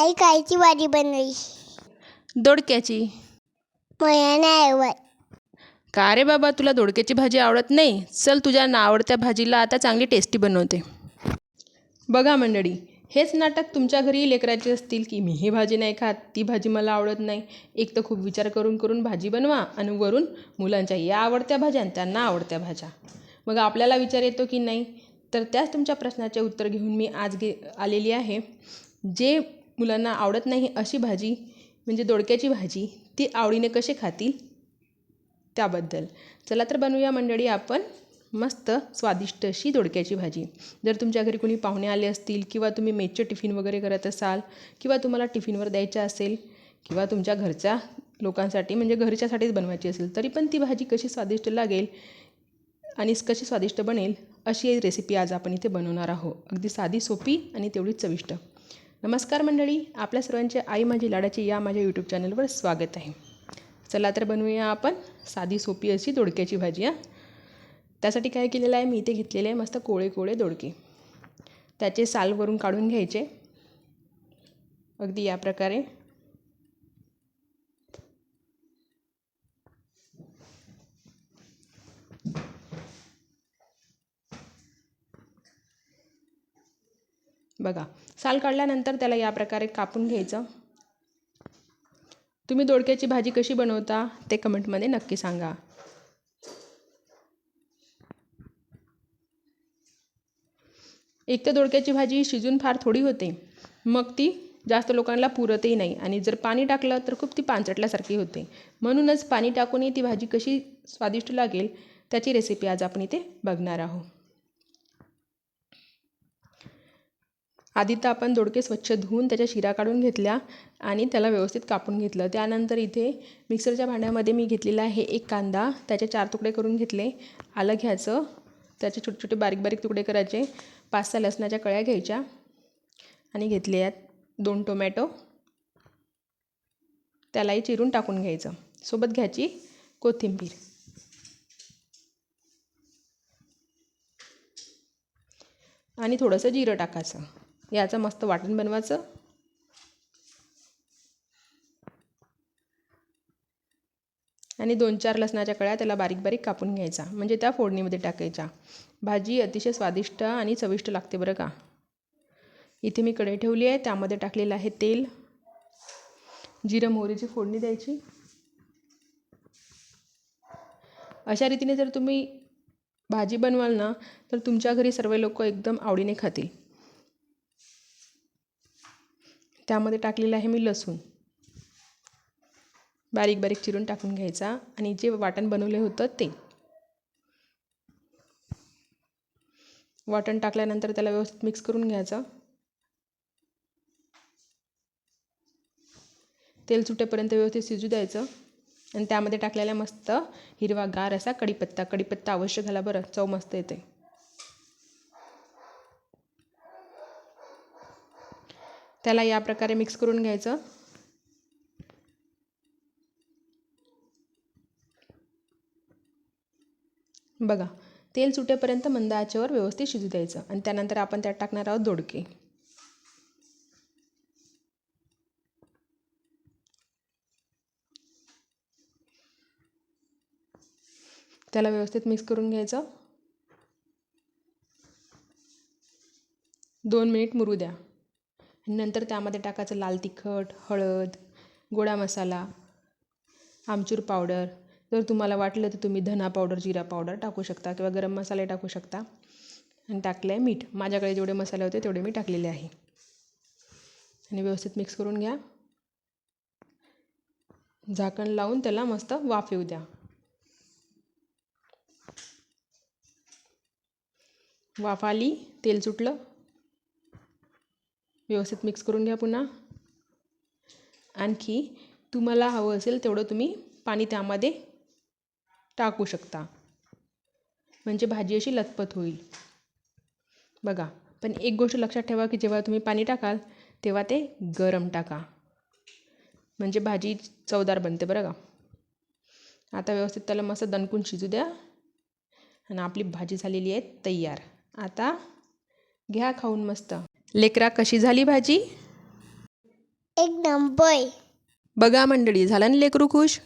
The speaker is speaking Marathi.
आई कायची भाजी बनवली. दोडक्याची. मला नाही आवडत का रे बाबा तुला दोडक्याची भाजी आवडत नाही? चल तुझ्या ना आवडत्या भाजीला आता चांगली टेस्टी बनवते. बघा मंडळी हेच नाटक तुमच्या घरी लेकराचे असतील की मी ही भाजी नाही खात ती भाजी मला आवडत नाही. एक तर खूप विचार करून करून भाजी बनवा आणि वरून मुलांच्या या आवडत्या भाज्या आणि त्यांना आवडत्या भाज्या. मग आपल्याला विचार येतो की नाही? तर त्याच तुमच्या प्रश्नाचे उत्तर घेऊन मी आज घे आलेली आहे. जे मुलांना आवडत नाही अशी भाजी म्हणजे दोडक्याची भाजी ती आवडीने कसे खातील? त्याबद्दल. चला तर बनवूया मंडळी आपण मस्त स्वादिष्ट अशी दोडक्याची भाजी. जर तुमच्या घरी कोणी पाहुणे आले असतील किंवा तुम्ही मेसचे टिफिन वगैरे करत असाल किंवा तुम्हाला टिफिनवर द्यायचं असेल किंवा तुमच्या घरच्या लोकांसाठी म्हणजे घरच्यासाठीच बनवायची असेल तरी पण ती भाजी कशी स्वादिष्ट लागेल आणि कशी स्वादिष्ट बनेल अशी रेसिपी आज आपण इथे बनवणार आहोत. अगदी साधी सोपी आणि तेवढीच चविष्ट. नमस्कार मंडळी आपल्या सर्वांचे आई माझी लाडाची या माझ्या यूट्यूब चॅनलवर स्वागत आहे. चला तर बनवूया आपण साधी सोपी अशी दोडक्याची भाजी हां. त्यासाठी काय केलेलं आहे मी इथे घेतलेले आहे मस्त कोळे कोळे दोडके. त्याचे सालवरून काढून घ्यायचे. अगदी या प्रकारे. बघा साल काढल्यानंतर त्याला या प्रकारे कापून घ्यायचं. तुम्ही दोडक्याची भाजी कशी बनवता ते कमेंटमध्ये नक्की सांगा. एक तर दोडक्याची भाजी शिजून फार थोडी होते. मग ती जास्त लोकांना पुरतही नाही आणि जर पाणी टाकलं तर खूप ती पांचटल्यासारखी होते. म्हणूनच पाणी टाकूनही ती भाजी कशी स्वादिष्ट लागेल त्याची रेसिपी आज आपण इथे बघणार आहोत. आधी तर आपण दोडके स्वच्छ धुवून त्याच्या शिरा काढून घेतल्या आणि त्याला व्यवस्थित कापून घेतलं. त्यानंतर इथे मिक्सरच्या भांड्यामध्ये मी घेतलेला आहे एक कांदा. त्याचे चार तुकडे करून घेतले. आलं घ्यायचं. त्याचे छोटे छोटे बारीक बारीक तुकडे करायचे. पाच सहा लसणाच्या कळ्या घ्यायच्या. आणि घेतले यात दोन टोमॅटो. त्यालाही चिरून टाकून घ्यायचं. सोबत घ्यायची कोथिंबीर. आणि थोडंसं जिरं टाकायचं. याचं मस्त वाटण बनवायचं. आणि दोन चार लसणाच्या कळ्या त्याला बारीक बारीक कापून घ्यायचा. म्हणजे त्या फोडणीमध्ये टाकायच्या. भाजी अतिशय स्वादिष्ट आणि चविष्ट लागते बरं का. इथे मी कढई ठेवली आहे. त्यामध्ये टाकलेलं आहे तेल. जिरं मोहरीची फोडणी द्यायची. अशा रीतीने जर तुम्ही भाजी बनवाल ना तर तुमच्या घरी सर्व लोक एकदम आवडीने खातील. त्यामध्ये टाकलेलं आहे मी लसूण. बारीक बारीक चिरून टाकून घ्यायचा आणि जे वाटण बनवले होतं ते. वाटण टाकल्यानंतर त्याला व्यवस्थित मिक्स करून घ्यायचं. तेल सुटेपर्यंत व्यवस्थित शिजू द्यायचं. आणि त्यामध्ये टाकलेला मस्त हिरवा गार असा कढीपत्ता कढीपत्ता अवश्य घाला बरं. चव मस्त येते. त्याला या प्रकारे मिक्स करून घ्यायचं. बघा तेल सुटेपर्यंत मंद आचेवर व्यवस्थित शिजू द्यायचं आणि त्यानंतर आपण त्यात टाकणार आहोत दोडके. त्याला व्यवस्थित मिक्स करून घ्यायचं. दोन मिनिट मुरू द्या. नंतर त्यामध्ये टाकायचं लाल तिखट हळद गोडा मसाला आमचूर पावडर. जर तुम्हाला वाटलं तर तुम्ही धना पावडर जिरा पावडर टाकू शकता किंवा गरम मसाले टाकू शकता. आणि टाकलं आहे मीठ. माझ्याकडे जेवढे मसाले होते तेवढे मी टाकलेले आहे. आणि व्यवस्थित मिक्स करून घ्या. झाकण लावून त्याला मस्त वाफ येऊ द्या. वाफ आली तेल सुटलं. व्यवस्थित मिक्स करून घ्या पुन्हा. आणखी तुम्हाला हवं असेल तेवढं तुम्ही पाणी त्यामध्ये टाकू शकता. म्हणजे भाजी अशी लथपथ होईल. बघा पण एक गोष्ट लक्षात ठेवा की जेव्हा तुम्ही पाणी टाकाल तेव्हा ते गरम टाका. म्हणजे भाजी चवदार बनते बरं का. आता व्यवस्थित त्याला मस्त दणकून शिजू द्या. आणि आपली भाजी झालेली आहे तयार. आता घ्या खाऊन मस्त. लेकरा कशी झाली भाजी? एक नंबर. बघा मंडळी झालं ना लेकरू खुश?